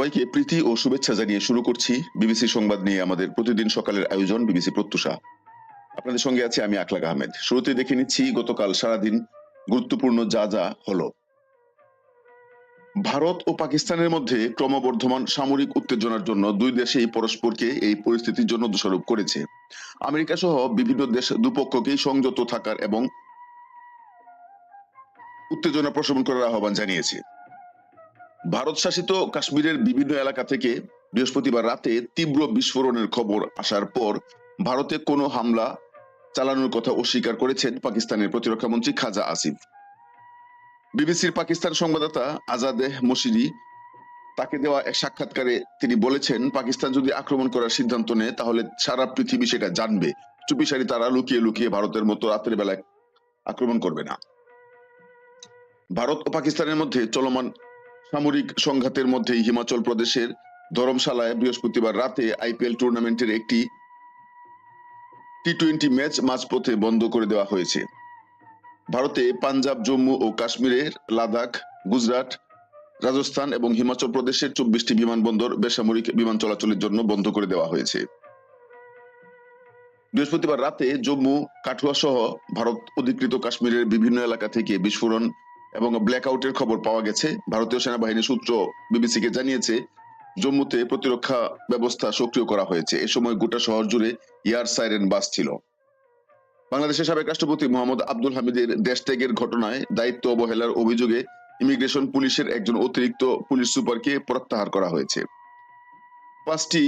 সবাইকে প্রীতি ও শুভেচ্ছা জানিয়ে শুরু করছি বিবিসি সংবাদ নিয়ে আমাদের প্রতিদিন সকালের আয়োজন বিবিসি প্রত্যুষা। আপনাদের সঙ্গে আছি আমি আকলাক আহমেদ। শুরুতে দেখে নিচ্ছি গতকাল সারাদিন গুরুত্বপূর্ণ যা যা হলো। ভারত ও পাকিস্তানের মধ্যে ক্রমবর্ধমান সামরিক উত্তেজনার জন্য দুই দেশেই পরস্পরকে এই পরিস্থিতির জন্য দোষারোপ করেছে। আমেরিকা সহ বিভিন্ন দেশ দুপক্ষকেই সংযত থাকার এবং উত্তেজনা প্রশমন করার আহ্বান জানিয়েছে। ভারত শাসিত কাশ্মীরের বিভিন্ন এলাকা থেকে বৃহস্পতিবার রাতে তীব্র বিস্ফোরণের খবর আসার পর ভারতে কোনো হামলা চালানোর কথা অস্বীকার করেছেন পাকিস্তানের প্রতিরক্ষা মন্ত্রী খাজা আসিফ। বিবিসির পাকিস্তান সংবাদদাতা আজাদেহ মসিদি তাকে দেওয়া এক সাক্ষাৎকারে তিনি বলেছেন, পাকিস্তান যদি আক্রমণ করার সিদ্ধান্ত নেয়, তাহলে সারা পৃথিবী সেটা জানবে। চুপিসারি তারা লুকিয়ে লুকিয়ে ভারতের মতো রাতের বেলায় আক্রমণ করবে না। ভারত ও পাকিস্তানের মধ্যে চলমান সামরিক সংঘাতের মধ্যেই হিমাচল প্রদেশের ধরমশালায় বৃহস্পতিবার রাতে আইপিএল টুর্নামেন্টের একটি টি টোয়েন্টি ম্যাচ মাঝপথে বন্ধ করে দেওয়া হয়েছে। ভারতে পাঞ্জাব, জম্মু ও কাশ্মীরের লাদাখ, গুজরাট, রাজস্থান এবং হিমাচল প্রদেশের চব্বিশটি বিমানবন্দর বেসামরিক বিমান চলাচলের জন্য বন্ধ করে দেওয়া হয়েছে। বৃহস্পতিবার রাতে জম্মু কাঠুয়া সহ ভারত অধিকৃত কাশ্মীরের বিভিন্ন এলাকা থেকে বিস্ফোরণ এবং ব্ল্যাক আউটের খবর পাওয়া গেছে। ভারতীয় সেনাবাহিনী সূত্র বিবিসিকে জানিয়েছে, জম্মুতে প্রতিরক্ষা ব্যবস্থা সক্রিয় করা হয়েছে। এ সময় গোটা শহর জুড়ে এয়ার সাইরেন বাস ছিল বাংলাদেশের সাবেক রাষ্ট্রপতি মোহাম্মদ আব্দুল হামিদের দেশ ত্যাগের ঘটনায় দায়িত্ব অবহেলার অভিযোগে ইমিগ্রেশন পুলিশের একজন অতিরিক্ত পুলিশ সুপারকে প্রত্যাহার করা হয়েছে। পাঁচটি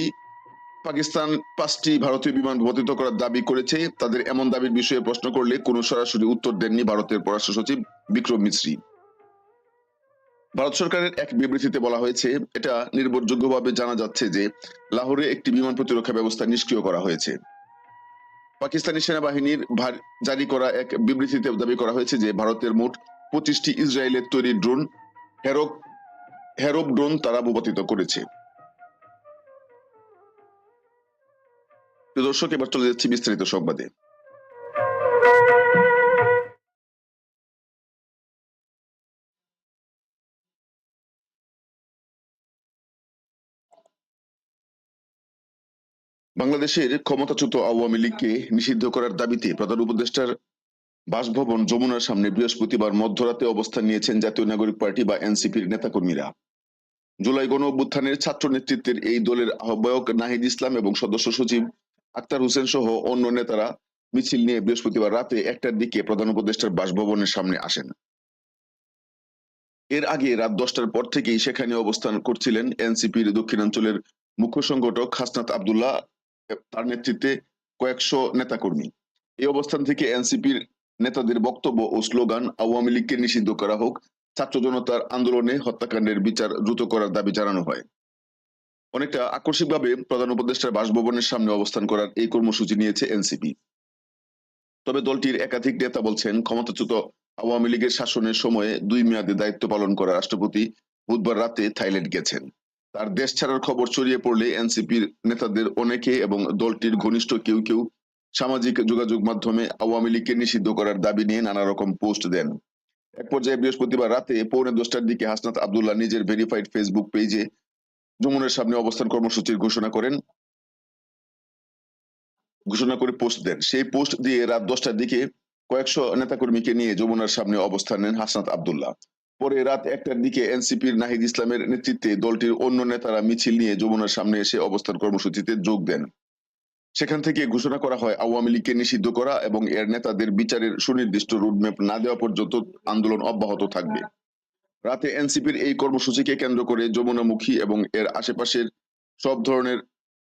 পাকিস্তান পাঁচটি ভারতীয় বিমান ভূপাতিত করার দাবি করেছে। তাদের এমন দাবির বিষয়ে প্রশ্ন করলে কোনো সরাসরি উত্তর দেননি ভারতের পররাষ্ট্র সচিব বিক্রম মিশ্রি। ভারত সরকারের এক বিবৃতিতে বলা হয়েছে, এটা নির্ভরযোগ্যভাবে জানা যাচ্ছে যে লাহোরে একটি বিমান প্রতিরক্ষা ব্যবস্থা নিষ্ক্রিয় করা হয়েছে। পাকিস্তানি সেনাবাহিনীর জারি করা এক বিবৃতিতে দাবি করা হয়েছে যে ভারতের মোট পঁচিশটি ইসরায়েলের তৈরি ড্রোন, হেরক হেরব ড্রোন তারা ভূপাতিত করেছে। দর্শক, এবার চলে যাচ্ছি বিস্তারিত সংবাদে। বাংলাদেশের ক্ষমতাচ্যুত আওয়ামী লীগকে নিষিদ্ধ করার দাবিতে প্রধান উপদেষ্টার বাসভবন যমুনার সামনে বৃহস্পতিবার মধ্যরাতে অবস্থান নিয়েছেন জাতীয় নাগরিক পার্টি বা এনসিপির নেতাকর্মীরা। জুলাই গণ অভ্যুত্থানের ছাত্র নেতৃত্বের এই দলের আহ্বায়ক নাহিদ ইসলাম এবং সদস্য সচিব আক্তার হোসেন সহ অন্য নেতারা মিছিল নিয়ে বৃহস্পতিবার রাতে একটার দিকে প্রধান উপদেষ্টার বাসভবনের সামনে আসেন। এর আগে রাত দশটার পর থেকেই সেখানে অবস্থান করছিলেন এনসিপির দক্ষিণাঞ্চলের মুখ্য সংগঠক হাসনাত আবদুল্লাহ তার নেতৃত্বে কয়েকশো নেতাকর্মী। এই অবস্থান থেকে এনসিপির নেতাদের বক্তব্য ও স্লোগান আওয়ামী লীগকে নিষিদ্ধ করা হোক, ছাত্র জনতার আন্দোলনে হত্যাকাণ্ডের বিচার দ্রুত করার দাবি জানানো হয়। অনেকটা আকস্মিকভাবে প্রধান উপদেষ্টার বাসভবনের সামনে অবস্থান করার এই কর্মসূচি নিয়েছে এনসিপি। তবে দলটির একাধিক নেতা বলছেন, ক্ষমতাচ্যুত আওয়ামী লীগের শাসনের সময়ে দুই মেয়াদে দায়িত্ব পালন করা রাষ্ট্রপতি বুধবার রাতে থাইল্যান্ড গেছেন। তার দেশ ছাড়ার খবর ছড়িয়ে পড়লে এনসিপির নেতাদের অনেকে এবং দলটির ঘনিষ্ঠ কেউ কেউ সামাজিক যোগাযোগ মাধ্যমে আওয়ামী লীগকে নিষিদ্ধ করার দাবি নিয়ে নানা রকম পোস্ট দেন। এক পর্যায়ে বৃহস্পতিবার রাতে পৌনে দশটার দিকে হাসনাত আবদুল্লাহ নিজের ভেরিফাইড ফেসবুক পেজে যমুনের সামনে অবস্থান কর্মসূচির ঘোষণা করেন। ঘোষণা করে পোস্ট দেন। সেই পোস্ট দিয়ে রাত দশটার দিকে কয়েকশো নেতাকর্মীকে নিয়ে যমুনার সামনে অবস্থান নেন হাসনাত আবদুল্লাহ। পরে রাত একটার দিকে এনসিপির নাহিদ ইসলামের নেতৃত্বে দলটির অন্য নেতারা মিছিল নিয়ে যমুনার সামনে এসে অবস্থান কর্মসূচিতে যোগ দেন। সেখান থেকে ঘোষণা করা হয়, আওয়ামী লীগকে নিষিদ্ধ করা এবং এর নেতাদের বিচারের সুনির্দিষ্ট রুটম্যাপ না দেওয়া পর্যন্ত আন্দোলন অব্যাহত থাকবে। রাতে এনসিপির এই কর্মসূচিকে কেন্দ্র করে যমুনামুখী এবং এর আশেপাশের সব ধরনের,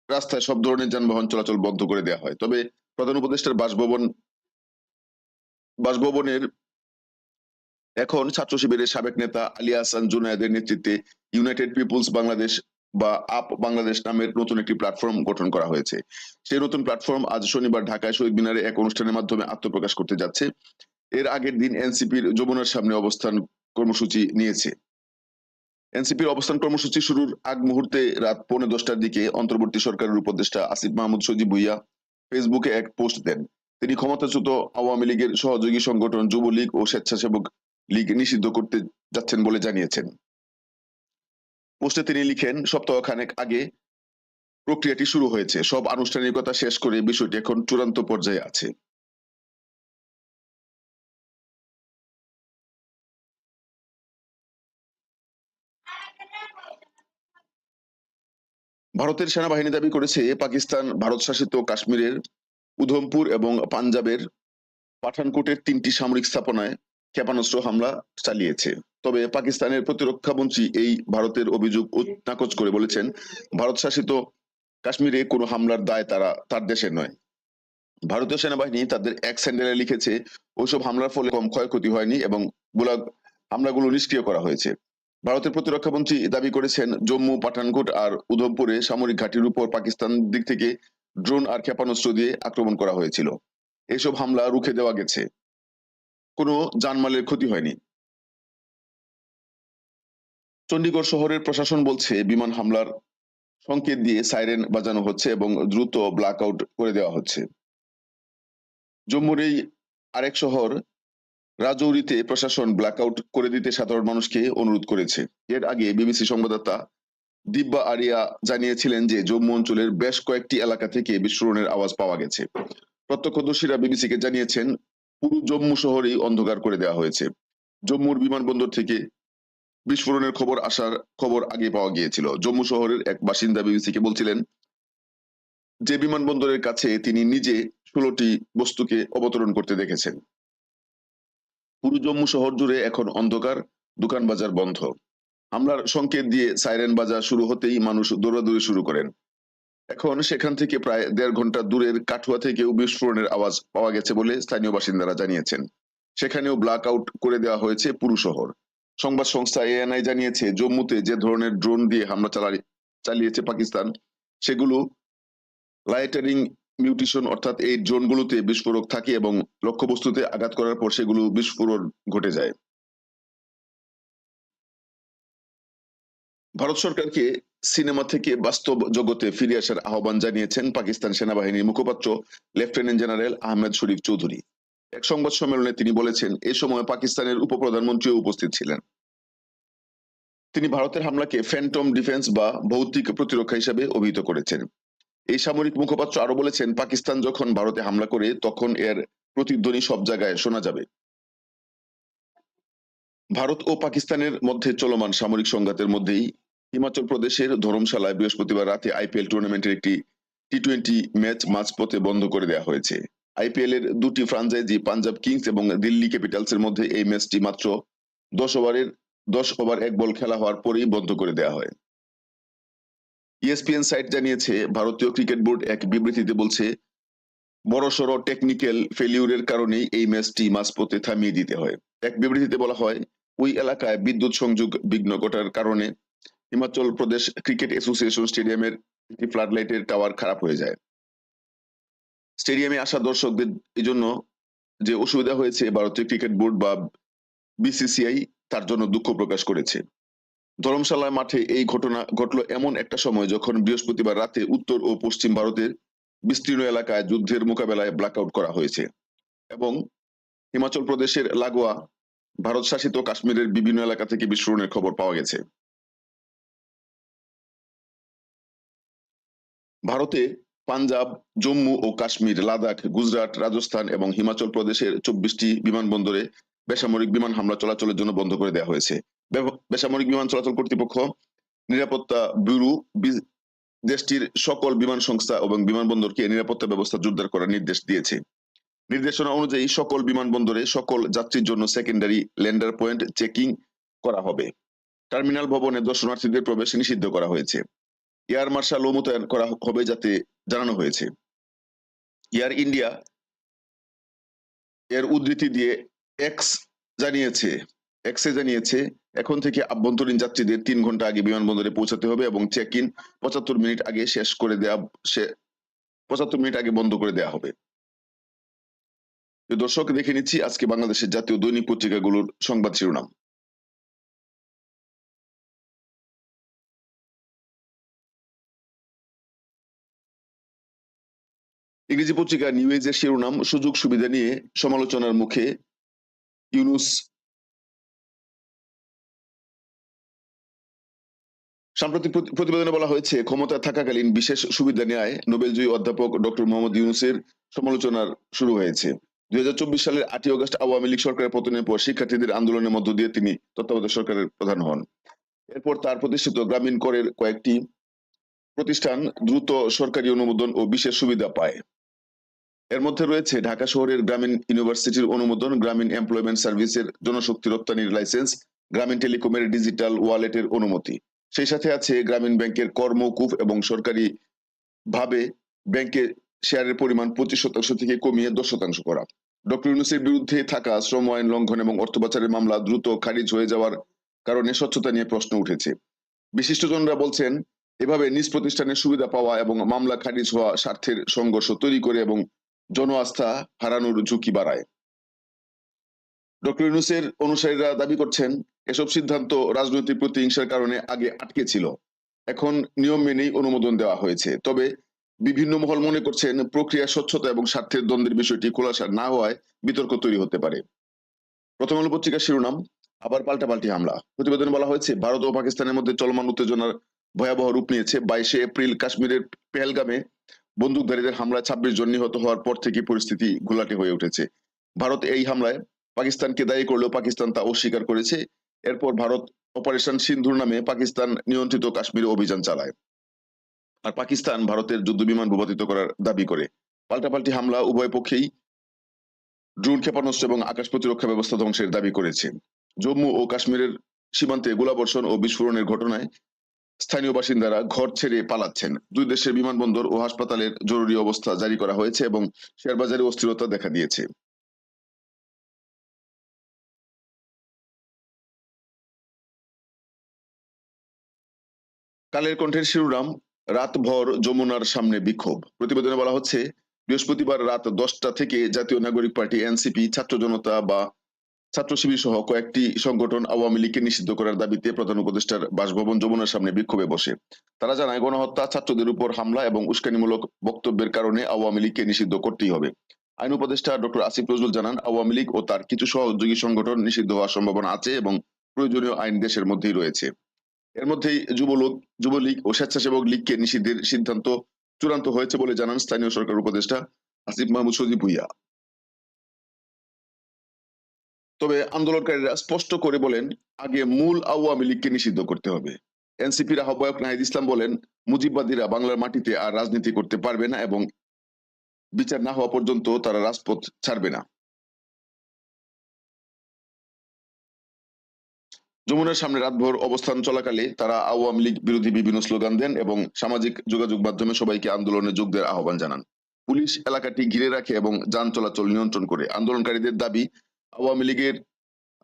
রাস্তায় সব ধরনের যানবাহন চলাচল বন্ধ করে দেওয়া হয়। তবে প্রধান উপদেষ্টার বাসভবন, বাসভবনের এখন ছাত্র শিবিরের সাবেক নেতা আলী হাসান জুনায়েদের নেতৃত্বে ইউনাইটেড পিপুলস বাংলাদেশ বা আপ বাংলাদেশ নামের নতুন একটি প্ল্যাটফর্ম গঠন করা হয়েছে। সেই নতুন প্ল্যাটফর্ম আজ শনিবার ঢাকায় শহীদ মিনারে এক অনুষ্ঠানের মাধ্যমে আত্মপ্রকাশ করতে যাচ্ছে। এর আগের দিন এনসিপির যমুনার সামনে অবস্থান কর্মসূচি নিয়েছে। এনসিপির অবস্থান কর্মসূচি শুরুর আগ মুহূর্তে রাত পৌনে দশটার দিকে অন্তর্বর্তী সরকারের উপদেষ্টা আসিফ মাহমুদ সজিব ভুইয়া ফেসবুকে এক পোস্ট দেন। তিনি ক্ষমতাচ্যুত আওয়ামী লীগের সহযোগী সংগঠন যুবলীগ ও স্বেচ্ছাসেবক লীগ নিষিদ্ধ করতে যাচ্ছেন বলে জানিয়েছেন। পোস্টে তিনি লিখেন, সপ্তাহখানেক আগে প্রক্রিয়াটি শুরু হয়েছে। সব আনুষ্ঠানিকতা শেষ করে বিষয়টি এখন চূড়ান্ত পর্যায়ে আছে। ভারতের সেনাবাহিনী দাবি করেছে, পাকিস্তান, ভারত শাসিত কাশ্মীরের উধমপুর এবং পাঞ্জাবের পাঠানকোটের তিনটি সামরিক স্থাপনায় ক্ষেপণাস্ত্র হামলা চালিয়েছে। তবে পাকিস্তানের প্রতিরক্ষা মন্ত্রী এই ভারতের অভিযোগ নাকচ করে বলেছেন, ভারত শাসিত কাশ্মীরে কোনো হামলার দায় তারা, তার দেশের নয়। ভারতীয় সেনাবাহিনী তাদের এক স্যান্ডেলে লিখেছে, ওইসব হামলার ফলে কম ক্ষয়ক্ষতি হয়নি এবং গোলা, হামলাগুলো নিষ্ক্রিয় করা হয়েছে। ভারতের প্রতিরক্ষা মন্ত্রী দাবি করেছেন, জম্মু, পাঠানকোট আর উধমপুরে সামরিক ঘাঁটির উপর পাকিস্তান দিক থেকে ড্রোন আর ক্ষেপণাস্ত্র দিয়ে আক্রমণ করা হয়েছিল। এসব হামলা রুখে দেওয়া গেছে। কোনো জানমালের ক্ষতি হয়নি। চণ্ডীগড় শহরের প্রশাসন বলছে, বিমান হামলার সংকেত দিয়ে সাইরেন বাজানো হচ্ছে এবং দ্রুত ব্ল্যাক করে দেওয়া হচ্ছে। জম্মুর এই আরেক শহর রাজৌরিতে প্রশাসন ব্ল্যাক আউট করে দিতে সাধারণ মানুষকে অনুরোধ করেছে। এর আগে বিবিসি সংবাদদাতা দিব্যা আরিয়া জানিয়েছিলেন যে জম্মু অঞ্চলের বেশ কয়েকটি এলাকা থেকে বিস্ফোরণের আওয়াজ পাওয়া গেছে। প্রত্যক্ষদর্শীরা বিবিসিকে জানিয়েছেন, পুরো জম্মু শহরেই অন্ধকার করে দেওয়া হয়েছে। জম্মুর বিমানবন্দর থেকে বিস্ফোরণের খবর আসার খবর আগে পাওয়া গিয়েছিল। জম্মু শহরের এক বাসিন্দা বিবিসিকে বলছিলেন, যে বিমানবন্দরের কাছে তিনি নিজে ষোলোটি বস্তুকে অবতরণ করতে দেখেছেন। পুরো জম্মু শহর জুড়ে এখন অন্ধকার, দোকান বাজার বন্ধ। হামলার সংকেত দিয়ে সাইরেন বাজার শুরু হতেই মানুষ দৌড়াদৌড়ি শুরু করেন। এখন সেখান থেকে প্রায় দেড় ঘণ্টা দূরের কাঠুয়া থেকেও বিস্ফোরণের আওয়াজ পাওয়া গেছে বলে স্থানীয় বাসিন্দারা জানিয়েছেন। সেখানেও ব্ল্যাক আউট করে দেওয়া হয়েছে পুরো শহর। সংবাদ সংস্থা এএনআই জানিয়েছে, জম্মুতে যে ধরনের ড্রোন দিয়ে হামলা চালা- চালিয়েছে পাকিস্তান, সেগুলো লাইটারিং মিউটেশন অর্থাৎ এই ড্রোনগুলোতে বিস্ফোরক থাকে এবং লক্ষ্যবস্তুতে আঘাত করার পর সেগুলো বিস্ফোরণ ঘটে যায়। ভারত সরকারকে সিনেমা থেকে বাস্তব জগতে ফিরে আসার আহ্বান জানিয়েছেন পাকিস্তান সেনাবাহিনীর মুখপাত্র লেফটেন্যান্ট জেনারেল আহমেদ শরীফ চৌধুরী। এক সংবাদ সম্মেলনে তিনি বলেছেন, এ সময় পাকিস্তানের উপপ্রধানমন্ত্রীও উপস্থিত ছিলেন। তিনি ভারতের হামলাকে ফ্যান্টম ডিফেন্স বা ভৌতিক প্রতিরক্ষা হিসেবে অভিহিত করেছেন। এই সামরিক মুখপাত্র আরও বলেছেন, পাকিস্তান যখন ভারতে হামলা করে তখন এর প্রতিধ্বনি সব জায়গায় শোনা যাবে। ভারত ও পাকিস্তানের মধ্যে চলমান সামরিক সংঘাতের মধ্যেই হিমাচল প্রদেশের ধর্মশালায় বৃহস্পতিবার রাতে আইপিএল টুর্নামেন্টের একটি টি টোয়েন্টি ম্যাচ মাঝপথে বন্ধ করে দেওয়া হয়েছে। আইপিএল এর দুটি ফ্রাঞ্চাইজি পাঞ্জাব কিংস এবং দিল্লি ক্যাপিটালস এর মধ্যে এই ম্যাচটি মাত্র দশ ওভারের, দশ ওভার এক বল খেলা হওয়ার পরেই বন্ধ করে দেওয়া হয়। ইএসপিএন সাইট জানিয়েছে, ভারতীয় ক্রিকেট বোর্ড এক বিবৃতিতে বলছে, বড়সড় টেকনিক্যাল ফেলিউরের কারণেই এই ম্যাচটি মাঝপথে থামিয়ে দিতে হয়। এক বিবৃতিতে বলা হয়, ওই এলাকায় বিদ্যুৎ সংযোগ বিঘ্ন ঘটার কারণে হিমাচল প্রদেশ ক্রিকেট অ্যাসোসিয়েশন স্টেডিয়ামের একটি ফ্লাড লাইটের টাওয়ার খারাপ হয়ে যায়। স্টেডিয়ামে আসা দর্শকদের এই জন্য যে অসুবিধা হয়েছে, ভারতীয় ক্রিকেট বোর্ড বা বিসিসিআই তার জন্য দুঃখ প্রকাশ করেছে। ধর্মশালা মাঠে এই ঘটনা ঘটলো এমন একটা সময় যখন বৃহস্পতিবার রাতে উত্তর ও পশ্চিম ভারতের বিস্তীর্ণ এলাকায় যুদ্ধের মোকাবেলায় ব্ল্যাকআউট করা হয়েছে এবং হিমাচল প্রদেশের লাগোয়া, ভারত শাসিত কাশ্মীরের বিভিন্ন এলাকা থেকে বিস্ফোরণের খবর পাওয়া গেছে। ভারতে পাঞ্জাব, জম্মু ও কাশ্মীর, লাদাখ, গুজরাট, রাজস্থান এবং হিমাচল প্রদেশের চব্বিশটি বিমানবন্দরে বেসামরিক বিমান হামলা চলাচলের জন্য বন্ধ করে দেওয়া হয়েছে। বেসামরিক বিমান চলাচল কর্তৃপক্ষ, নিরাপত্তা ব্যুরো দেশটির সকল বিমান সংস্থা এবং বিমানবন্দরকে নিরাপত্তা ব্যবস্থা জোরদার করার নির্দেশ দিয়েছে। নির্দেশনা অনুযায়ী সকল বিমানবন্দরে সকল যাত্রীর জন্য সেকেন্ডারি ল্যান্ডার পয়েন্ট চেকিং করা হবে। টার্মিনাল ভবনে দর্শনার্থীদের প্রবেশ নিষিদ্ধ করা হয়েছে। এয়ার মার্শাল মার্শালও মোতায়েন করা হবে যাতে জানানো হয়েছে। এয়ার ইন্ডিয়া এর উদ্ধৃতি দিয়ে এক্স জানিয়েছে এক্সে জানিয়েছে এখন থেকে আভ্যন্তরীণ যাত্রীদের তিন ঘণ্টা আগে বিমানবন্দরে পৌঁছাতে হবে এবং চেক ইন পঁচাত্তর মিনিট আগে শেষ করে দেওয়া সে, পঁচাত্তর মিনিট আগে বন্ধ করে দেওয়া হবে। দর্শক, দেখে নিচ্ছি আজকে বাংলাদেশের জাতীয় দৈনিক পত্রিকাগুলোর সংবাদ শিরোনাম। ইংরেজি পত্রিকা নিউ এজের শিরোনাম সুযোগ সুবিধা নিয়ে সমালোচনার মুখে ইউনুস সাম্প্রতিক প্রতি- প্রতিবেদনে বলা হয়েছে, ক্ষমতায় থাকাকালীন বিশেষ সুবিধা নেয় নোবেলজয়ী অধ্যাপক ডক্টর মোহাম্মদ ইউনুসের সমালোচনার শুরু হয়েছে। দুই সালের আটই অগস্ট আওয়ামী লীগ সরকারের পতনের পর শিক্ষার্থীদের আন্দোলনের মধ্য দিয়ে তিনি তত্ত্বাবধায়ক সরকারের প্রধান হন। এরপর তার প্রতিষ্ঠিত গ্রামীণ করের কয়েকটি প্রতিষ্ঠান দ্রুত সরকারি অনুমোদন ও বিশেষ সুবিধা পায়। এর মধ্যে রয়েছে ঢাকা শহরের গ্রামীণ ইউনিভার্সিটির অনুমোদন, গ্রামীণ এমপ্লয়মেন্ট সার্ভিসের জনশক্তি রপ্তানির লাইসেন্স, গ্রামীণ টেলিকমের ডিজিটাল ওয়ালেটের অনুমতি। সেই সাথে আছে গ্রামীণ ব্যাংকের কর্মকূপ এবং সরকারি ভাবে ব্যাংকে শেয়ারের পরিমাণ পঁচিশ শতাংশ থেকে কমিয়ে দশ শতাংশ করা। ডক্টর ইউনুসের বিরুদ্ধে থাকা শ্রম আইন লঙ্ঘন এবং অর্থ পাচারের মামলা দ্রুত খারিজ হয়ে যাওয়ার কারণে স্বচ্ছতা নিয়ে প্রশ্ন উঠেছে। বিশিষ্টজনরা বলছেন, এভাবে নিজ প্রতিষ্ঠানের সুবিধা পাওয়া এবং মামলা খারিজ হওয়া স্বার্থের সংঘর্ষ তৈরি করে এবং জন আস্থা হারানোর ঝুঁকি বাড়ায়। ডক্টর ইউনুসের অনুসারীরা দাবি করছেন এসব সিদ্ধান্ত রাজনৈতিক প্রতিহিংসার কারণে আগে আটকে ছিল। এখন নিয়ম মেনেই অনুমোদন দেওয়া হয়েছে। তবে বিভিন্ন মহল মনে করছেন প্রক্রিয়া স্বচ্ছতা এবং স্বার্থের দ্বন্দ্বের বিষয়টি খোলাসা না হওয়ায় বিতর্ক তৈরি হতে পারে। প্রথম আলো পত্রিকার শিরোনাম, আবার পাল্টাপাল্টি হামলা। প্রতিবেদনে বলা হয়েছে, ভারত ও পাকিস্তানের মধ্যে চলমান উত্তেজনার ভয়াবহ রূপ নিয়েছে। বাইশে এপ্রিল কাশ্মীরের পেহেলগামে বন্দুকধারীদের হামলায় ছাব্বিশ জন নিহত হওয়ার পর থেকে পরিস্থিতি ঘোলাটে হয়ে উঠেছে। ভারত এই হামলায় পাকিস্তানকে দায়ী করলেও পাকিস্তান তা অস্বীকার করেছে। এরপর ভারত অপারেশন সিন্ধুর নামে পাকিস্তান নিয়ন্ত্রিত কাশ্মীরে অভিযান চালায়। আর পাকিস্তান ভারতের যুদ্ধ বিমান ভূপাতিত করার দাবি করে। পাল্টাপাল্টি হামলা উভয় পক্ষেই ড্রোন ক্ষেপণাস্ত্র এবং আকাশ প্রতিরক্ষা ব্যবস্থা ধ্বংসের দাবি করেছে। জম্মু ও কাশ্মীরের সীমান্তে গোলাবর্ষণ ও বিস্ফোরণের ঘটনায় স্থানীয় বাসিন্দারা ঘর ছেড়ে পালাচ্ছেন। দুই দেশের বিমানবন্দর ও হাসপাতালের জরুরি অবস্থা জারি করা হয়েছে এবং শেয়ারবাজারে অস্থিরতা দেখা দিয়েছে। কালের কণ্ঠের শিরোনাম, রাতভর যমুনার সামনে বিক্ষোভ। প্রতিবেদনে বলা হচ্ছে, বৃহস্পতিবার রাত দশটা থেকে জাতীয় নাগরিক পার্টি, এনসিপি, ছাত্র জনতা বা ছাত্র শিবির সহ কয়েকটি সংগঠন আওয়ামী লীগকে নিষিদ্ধ করার দাবিতে প্রধান উপদেষ্টার বাসভবন যমুনার সামনে বিক্ষোভে বসে। তারা জানায়, গণহত্যা, ছাত্রদের উপর হামলা এবং উস্কানিমূলক বক্তব্যের কারণে আওয়ামী লীগকে নিষিদ্ধ করতেই হবে। আইন উপদেষ্টা ডক্টর আসিফ নজরুল জানান, আওয়ামী লীগ ও তার কিছু সহযোগী সংগঠন নিষিদ্ধ হওয়ার সম্ভাবনা আছে এবং প্রয়োজনীয় আইন দেশের মধ্যেই রয়েছে। এর মধ্যেই যুবলোক, যুবলীগ ও স্বেচ্ছাসেবক লীগকে নিষিদ্ধের সিদ্ধান্ত চূড়ান্ত হয়েছে বলে জানান স্থানীয় সরকার উপদেষ্টা আসিফ মাহমুদ সজিব ভুইয়া। তবে আন্দোলনকারীরা স্পষ্ট করে বলেন, আগে মূল আওয়ামী লীগকে নিষিদ্ধ করতে হবে। এনসিপির আহ্বায়ক নাহিদ ইসলাম বলেন, মুজিববাদীরা বাংলার মাটিতে আর রাজনীতি করতে পারবে না এবং বিচার না হওয়া পর্যন্ত তারা রাজপথ ছাড়বে না। যমুনার সামনে রাতভর অবস্থান চলাকালে তারা আওয়ামী লীগ বিরোধী বিভিন্ন স্লোগান দেন এবং সামাজিক যোগাযোগ মাধ্যমে সবাইকে আন্দোলনে যোগ দেওয়ার আহ্বান জানান। পুলিশ এলাকাটি ঘিরে রাখে এবং যান চলাচল নিয়ন্ত্রণ করে। আন্দোলনকারীদের দাবি, আওয়ামী লীগের,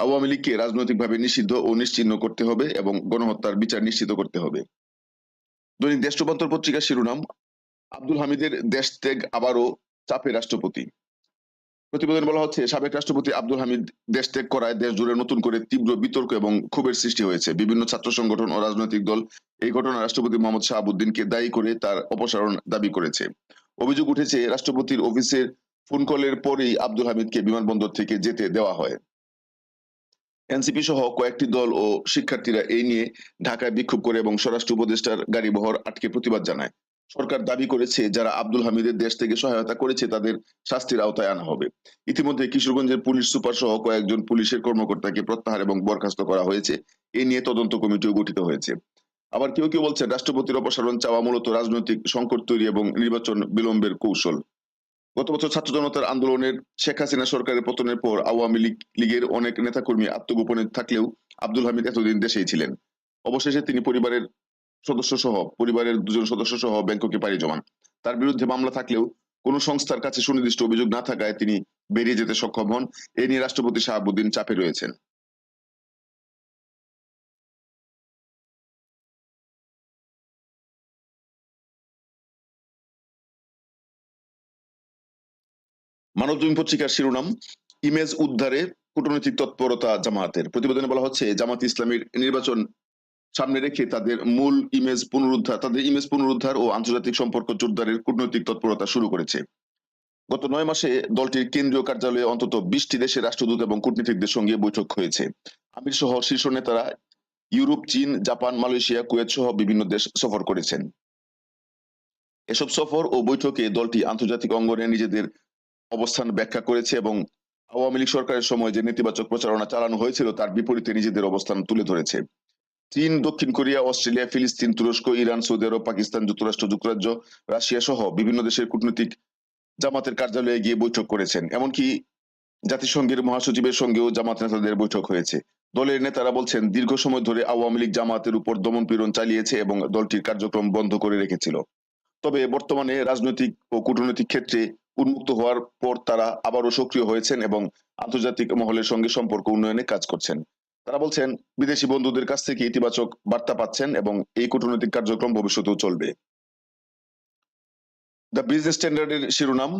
আওয়ামী লীগকে রাজনৈতিকভাবে নিষিদ্ধ ও নিশ্চিহ্ন করতে হবে এবং গণহত্যার বিচার নিশ্চিত করতে হবে। দৈনিক দেশ রূপান্তর পত্রিকার শিরোনাম, আব্দুল হামিদের দেশ ত্যাগ আবারও চাপে রাষ্ট্রপতি। প্রতিবেদন বলা হচ্ছে, সাবেক রাষ্ট্রপতি আব্দুল হামিদ দেশ ত্যাগ করায় দেশ জুড়ে নতুন করে তীব্র বিতর্ক এবং ক্ষোভের সৃষ্টি হয়েছে। বিভিন্ন ছাত্র সংগঠন ও রাজনৈতিক দল এই ঘটনা রাষ্ট্রপতি মোহাম্মদ শাহাবুদ্দিনকে দায়ী করে তার অপসারণ দাবি করেছে। অভিযোগ উঠেছে, রাষ্ট্রপতির অফিসের ফোন কলের পরেই আব্দুল হামিদকে বিমানবন্দর থেকে যেতে দেওয়া হয়। এনসিপি সহ কয়েকটি দল ও শিক্ষার্থীরা এই নিয়ে ঢাকায় বিক্ষোভ করে এবং স্বরাষ্ট্র উপদেষ্টার গাড়ি বহর আটকে প্রতিবাদ জানায়। সরকার দাবি করেছে, যারা আব্দুল হামিদের দেশ থেকে সহায়তা করেছে, তাদের শাস্তির আওতায় আনা হবে। ইতিমধ্যে কিশোরগঞ্জের পুলিশ সুপার সহ কয়েকজন পুলিশের কর্মকর্তাকে প্রত্যাহার এবং বরখাস্ত করা হয়েছে। এ নিয়ে তদন্ত কমিটিও গঠিত হয়েছে। আবার কেউ কেউ বলছেন, রাষ্ট্রপতির অপসারণ চাওয়া মূলত রাজনৈতিক সংকট তৈরি এবং নির্বাচন বিলম্বের কৌশল। গত বছর ছাত্র জনতার আন্দোলনের শেখ হাসিনা সরকারের পতনের পর আওয়ামী লীগ, লীগের অনেক নেতাকর্মী আত্মগোপনে থাকলেও আব্দুল হামিদ এতদিন দেশেই ছিলেন। অবশেষে তিনি পরিবারের সদস্য সহ পরিবারের দুজন সদস্য সহ ব্যাংককে পাড়ি জমান। তার বিরুদ্ধে মামলা থাকলেও কোন সংস্থার কাছে সুনির্দিষ্ট অভিযোগ না থাকায় তিনি বেরিয়ে যেতে সক্ষম হন। এ নিয়ে রাষ্ট্রপতি শাহাবুদ্দিন চাপে রয়েছেন। মানবজমিন পত্রিকার শিরোনাম, ইমেজ উদ্ধারে কূটনৈতিক তৎপরতা জামায়াতের। প্রতিবেদনে বলা হচ্ছে জামাত ইসলামীর নির্বাচন সামনে রেখে তাদের মূল ইমেজ পুনরুদ্ধার, তাদের ইমেজ পুনরুদ্ধার ও আন্তর্জাতিক সম্পর্ক জোরদারের কূটনৈতিক তৎপরতা শুরু করেছে। গত নয় মাসে দলটির কেন্দ্রীয় কার্যালয়ে অন্তত বিশটি দেশের রাষ্ট্রদূত এবং কূটনীতিকদের সঙ্গে বৈঠক হয়েছে। আমির সহ শীর্ষ নেতারা ইউরোপ, চীন, জাপান, মালয়েশিয়া, কুয়েত সহ বিভিন্ন দেশ সফর করেছেন। এসব সফর ও বৈঠকে দলটি আন্তর্জাতিক অঙ্গনে নিজেদের অবস্থান ব্যাখ্যা করেছে এবং আওয়ামী লীগ সরকারের সময় যে নেতিবাচক প্রচারণা চালানো হয়েছিল তার বিপরীতে নিজেদের অবস্থান তুলে ধরেছে। চীন, দক্ষিণ কোরিয়া, অস্ট্রেলিয়া, ফিলিস্তিন, তুরস্ক, ইরান, সৌদি আরব, পাকিস্তান, যুক্তরাষ্ট্র, যুক্তরাজ্য, রাশিয়া সহ বিভিন্ন দেশের কূটনৈতিক জামাতের কার্যালয়ে গিয়ে বৈঠক করেছেন। এমনকি জাতিসংঘের মহাসচিবের সঙ্গেও জামাত নেতাদের বৈঠক হয়েছে। দলের নেতারা বলছেন, দীর্ঘ সময় ধরে আওয়ামী লীগ জামাতের উপর দমন পীড়ন চালিয়েছে এবং দলটির কার্যক্রম বন্ধ করে রেখেছিল। তবে বর্তমানে রাজনৈতিক ও কূটনৈতিক ক্ষেত্রে উন্মুক্ত হওয়ার পর তারা আবারও সক্রিয় হয়েছেন এবং আন্তর্জাতিক মহলের সঙ্গে সম্পর্ক উন্নয়নে কাজ করছেন। তারা বলছেন, বিদেশি বন্ধুদের কাছ থেকে ইতিবাচক বার্তা পাচ্ছেন এবং এই কূটনৈতিক কার্যক্রম ভবিষ্যতেও চলবে। দ্য বিজনেস স্ট্যান্ডার্ডের শিরোনাম,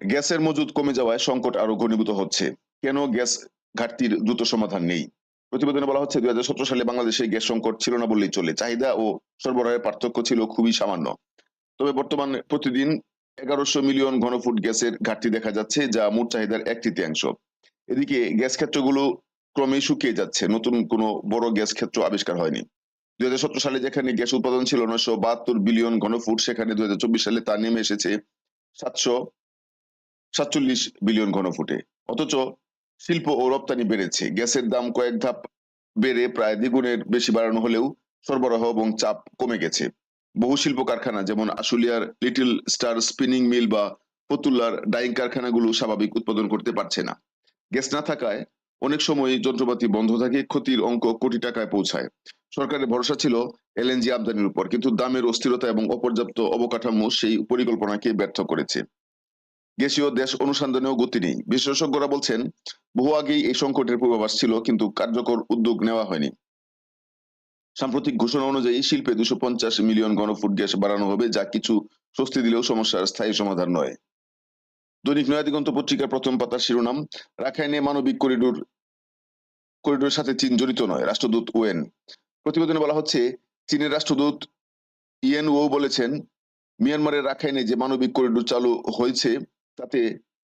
গ্যাসের মজুদ কমে যাওয়ায় সংকট আরও ঘনীভূত হচ্ছে। কেন গ্যাস ঘাটতির দ্রুত সমাধান নেই? প্রতিবেদনে বলা হচ্ছে দুই হাজার সতেরো সালে বাংলাদেশে গ্যাস সংকট ছিল না বললেই চলে। চাহিদা ও সরবরাহের পার্থক্য ছিল খুবই সামান্য। তবে বর্তমানে প্রতিদিন এগারোশো মিলিয়ন ঘনফুট গ্যাসের ঘাটতি দেখা যাচ্ছে, যা মোট চাহিদার এক তৃতীয়াংশ এদিকে গ্যাস ক্ষেত্রগুলো ক্রমেই শুকিয়ে যাচ্ছে। নতুন কোনো বড় গ্যাস ক্ষেত্র আবিষ্কার হয়নি। দুই সালে যেখানে গ্যাস উৎপাদন ছিল নয়শো বাহাত্তর বিলিয়ন ঘনফুট, সেখানে দুই হাজার চব্বিশ সালে তা নেমে এসেছে সাতশো সাতচল্লিশ বিলিয়ন ঘনফুটে। অথচ শিল্প ও রপ্তানি বেড়েছে। গ্যাসের দাম কয়েক ধাপ বেড়ে প্রায় দ্বিগুণের বেশি বাড়ানো হলেও সরবরাহ এবং চাপ কমে গেছে। বহু শিল্প কারখানা যেমন আশুলিয়ার লিটল স্টার স্পিনিং মিল বা ফতুল্লার ডাইং কারখানাগুলো স্বাভাবিক উৎপাদন করতে পারছে না। গ্যাস না থাকায় অনেক সময় যন্ত্রপাতি বন্ধ থাকে, ক্ষতির অঙ্ক কোটি টাকায় পৌঁছায়। সরকারের ভরসা ছিল এলএনজি আমদানির উপর, কিন্তু দামের অস্থিরতা এবং অপর্যাপ্ত অবকাঠামো সেই পরিকল্পনাকে ব্যর্থ করেছে। গ্যাসীয় দেশ অনুসন্ধানেও গতি নেই। বিশেষজ্ঞরা বলছেন, বহু আগেই এই সংকটের পূর্বাভাস ছিল, কিন্তু কার্যকর উদ্যোগ নেওয়া হয়নি। সাম্প্রতিক ঘোষণা অনুযায়ী শিল্পে দুশো পঞ্চাশ মিলিয়ন ঘনফুট গ্যাস বাড়ানো হবে, যা কিছু স্বস্তি দিলেও সমস্যার স্থায়ী সমাধান নয়। দৈনিক নয়াদিগন্ত পত্রিকার প্রথম পাতার শিরোনাম, রাখাইনে মানবিক করিডোর করিডোরের সাথে চীন জড়িত নয়, রাষ্ট্রদূত ওয়েন। প্রতিবেদনে বলা হচ্ছে, চীনের রাষ্ট্রদূত ইয়েন ও বলেছেন, মিয়ানমারের রাখাইনে যে মানবিক করিডোর চালু হয়েছে, তাতে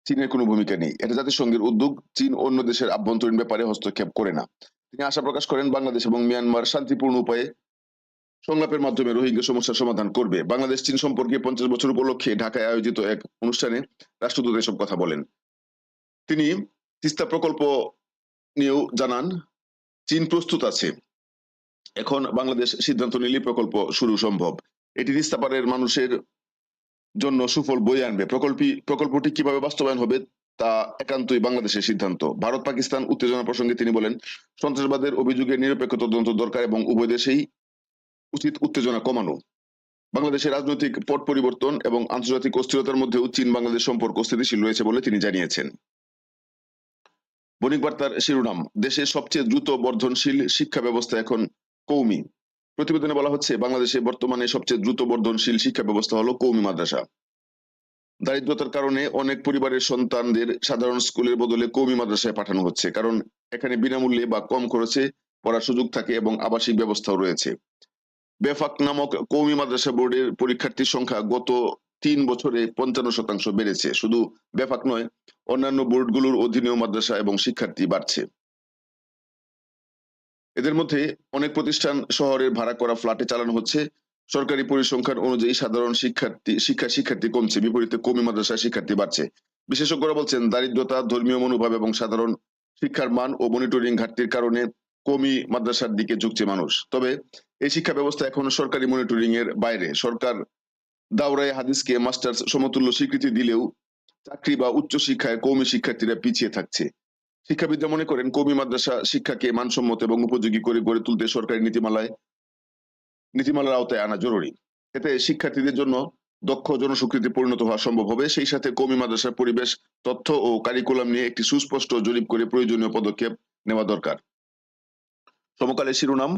চীনের কোনো ভূমিকা নেই। এটা জাতিসংঘের উদ্যোগ, চীন অন্য দেশের আভ্যন্তরীণ ব্যাপারে হস্তক্ষেপ করে না। তিনি আশা প্রকাশ করেন, বাংলাদেশ এবং মিয়ানমার শান্তিপূর্ণ উপায়ে সংলাপের মাধ্যমে রোহিঙ্গা সমস্যার সমাধান করবে। বাংলাদেশ, চীন সম্পর্কে পঞ্চাশ বছর উপলক্ষে ঢাকায় আয়োজিত এক অনুষ্ঠানে রাষ্ট্রদূত এসব কথা বলেন। তিনি তিস্তা প্রকল্প নিয়েও জানান, চীন প্রস্তুত আছে। এখন বাংলাদেশ সিদ্ধান্ত নিলে প্রকল্প শুরু সম্ভব। এটি তিস্তাপাড়ের মানুষের জন্য সুফল বয়ে আনবে। প্রকল্পী, প্রকল্পটি কীভাবে বাস্তবায়ন হবে তা একান্তই বাংলাদেশের সিদ্ধান্ত। ভারত, পাকিস্তান উত্তেজনা প্রসঙ্গে তিনি বলেন, সন্ত্রাসবাদের অভিযোগে নিরপেক্ষ তদন্ত দরকার এবং উভয় দেশেই উচিত উত্তেজনা কমানো। বাংলাদেশের রাজনৈতিক পট পরিবর্তন এবং আন্তর্জাতিক অস্থিরতার মধ্যেও চীন বাংলাদেশ সম্পর্ক স্থিতিশীল রয়েছে বলে তিনি জানিয়েছেন। বণিক বার্তার শিরোনাম, দেশের সবচেয়ে দ্রুত বর্ধনশীল শিক্ষা ব্যবস্থা এখন কৌমি। প্রতিবেদনে বলা হচ্ছে, বাংলাদেশে বর্তমানে সবচেয়ে দ্রুত বর্ধনশীল শিক্ষা ব্যবস্থা হলো কৌমি মাদ্রাসা। দারিদ্রতার কারণে অনেক পরিবারের সন্তানদের সাধারণ স্কুলের বদলে কৌমি মাদ্রাসায় পাঠানো হচ্ছে, কারণ এখানে বিনামূল্যে বা কম খরচে পড়ার সুযোগ থাকে এবং আবাসিক ব্যবস্থাও রয়েছে। বেফাক নামক কৌমি মাদ্রাসা বোর্ডের পরীক্ষার্থীর সংখ্যা গত তিন বছরে পঞ্চান্ন শতাংশ বেড়েছে। শুধু বেফাক নয়, অন্যান্য বোর্ডগুলোর অধীনেও মাদ্রাসা এবং শিক্ষার্থী বাড়ছে। এদের মধ্যে অনেক প্রতিষ্ঠান শহরের ভাড়া করা ফ্ল্যাটে চালানো হচ্ছে। সরকারি পরিসংখ্যান অনুযায়ী সাধারণ শিক্ষার্থী, শিক্ষা শিক্ষার্থী কমছে। বিপরীতে কমি মাদ্রাসায় শিক্ষার্থী বাড়ছে। বিশেষজ্ঞরা বলছেন, দারিদ্রতা, ধর্মীয় মনোভাব এবং সাধারণ শিক্ষার মান ও মনিটরিং ঘাটতির কারণে কমি মাদ্রাসার দিকে ঝুঁকছে মানুষ। তবে এই শিক্ষা ব্যবস্থা এখনও সরকারি মনিটরিং এর বাইরে। সরকার দাওরাই হাদিসকে মাস্টার্স সমতুল্য স্বীকৃতি দিলেও চাকরি বা উচ্চ শিক্ষায় কৌমি শিক্ষার্থীরা পিছিয়ে থাকছে। শিক্ষাবিদরা মনে করেন কৌমি মাদ্রাসা শিক্ষাকে মানসম্মত এবং উপযোগী করে গড়ে তুলতে সরকারি নীতিমালায় নীতিমালার আওতায় আনা জরুরি। এতে শিক্ষার্থীদের জন্য দক্ষ জনস্বীকৃতি পরিণত হওয়া সম্ভব হবে। সেই সাথে কৌমি মাদ্রাসার পরিবেশ, তথ্য ও কারিকুলাম নিয়ে একটি সুস্পষ্ট জরিপ করে প্রয়োজনীয় পদক্ষেপ নেওয়া দরকার। সমকালে শিরোনাম,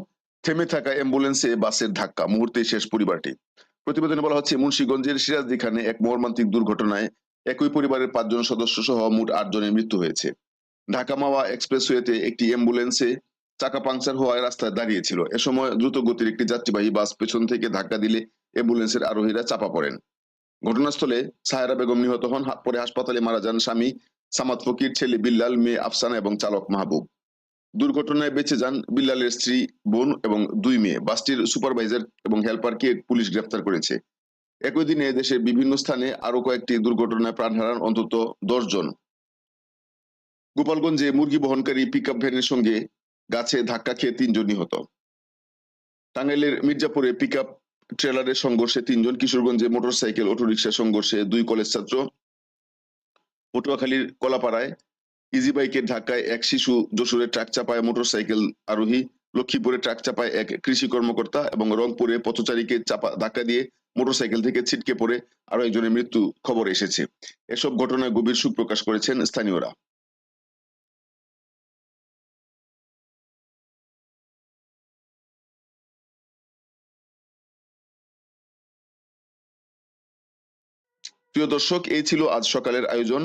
থেমে থাকা অ্যাম্বুলেন্সে বাসের ধাক্কা মুহূর্তে শেষ পরিবারটি। প্রতিবেদনে বলা হচ্ছে, মুন্সিগঞ্জের সিরাজদি খানে এক মর্মান্তিক দুর্ঘটনায় একই পরিবারের পাঁচজন সদস্য সহ মোট আট জনের মৃত্যু হয়েছে। ঢাকা মাওয়া এক্সপ্রেসওয়েতে একটি অ্যাম্বুলেন্সে চাকা পাংচার হওয়ায় রাস্তায় দাঁড়িয়েছিল। এ সময় দ্রুত গতির একটি যাত্রীবাহী বাস পেছন থেকে ধাক্কা দিলে অ্যাম্বুলেন্সের আরোহীরা চাপা পড়েন। ঘটনাস্থলে সাহেরা বেগম নিহত হন। পরে হাসপাতালে মারা যান স্বামী সামাদ ফকির, ছেলে বিল্লাল, মেয়ে আফসানা এবং চালক মাহবুব। দুর্ঘটনায় বেঁচে যান বিল্লালের স্ত্রী, বোন এবং দুই মেয়ে। বাসটির সুপারভাইজার এবং হেল্পারকে পুলিশ গ্রেফতার করেছে। একই দিনে দেশের বিভিন্ন স্থানে আরও কয়েকটি দুর্ঘটনায় প্রাণ হারান অন্তত জন। গোপালগঞ্জে মুরগি বহনকারী পিকআপ ভ্যানের সঙ্গে গাছে ধাক্কা খেয়ে তিনজন নিহত। টাঙ্গাইলের মির্জাপুরে পিকআপ ট্রেলারের সংঘর্ষে তিনজন, কিশোরগঞ্জে মোটরসাইকেল অটোরিকশা সংঘর্ষে দুই কলেজ ছাত্র। পটুয়াখালীর কলাপাড়ায় ইজি বাইকের ধাক্কায় এক শিশু যশোরে ট্রাক চাপায় মোটরসাইকেল আরোহী, লক্ষ্মীপুরে ট্রাক চাপায় এক কৃষি কর্মকর্তা এবং রংপুরে পথচারীকে চাপা, ধাক্কা দিয়ে মোটরসাইকেল থেকে ছিটকে পড়ে আরও একজনের মৃত্যু খবর এসেছে। এসব ঘটনায় গভীর শোক প্রকাশ করেছেন স্থানীয়রা। প্রিয় দর্শক, এই ছিল আজ সকালের আয়োজন।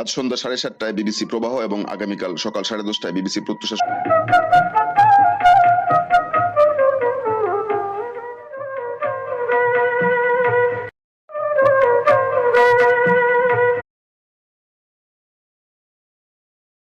আজ সন্ধ্যা সাড়ে সাতটায় বিবিসি প্রবাহ এবং আগামীকাল সকাল সাড়ে দশটায় বিবিসি প্রত্যাশা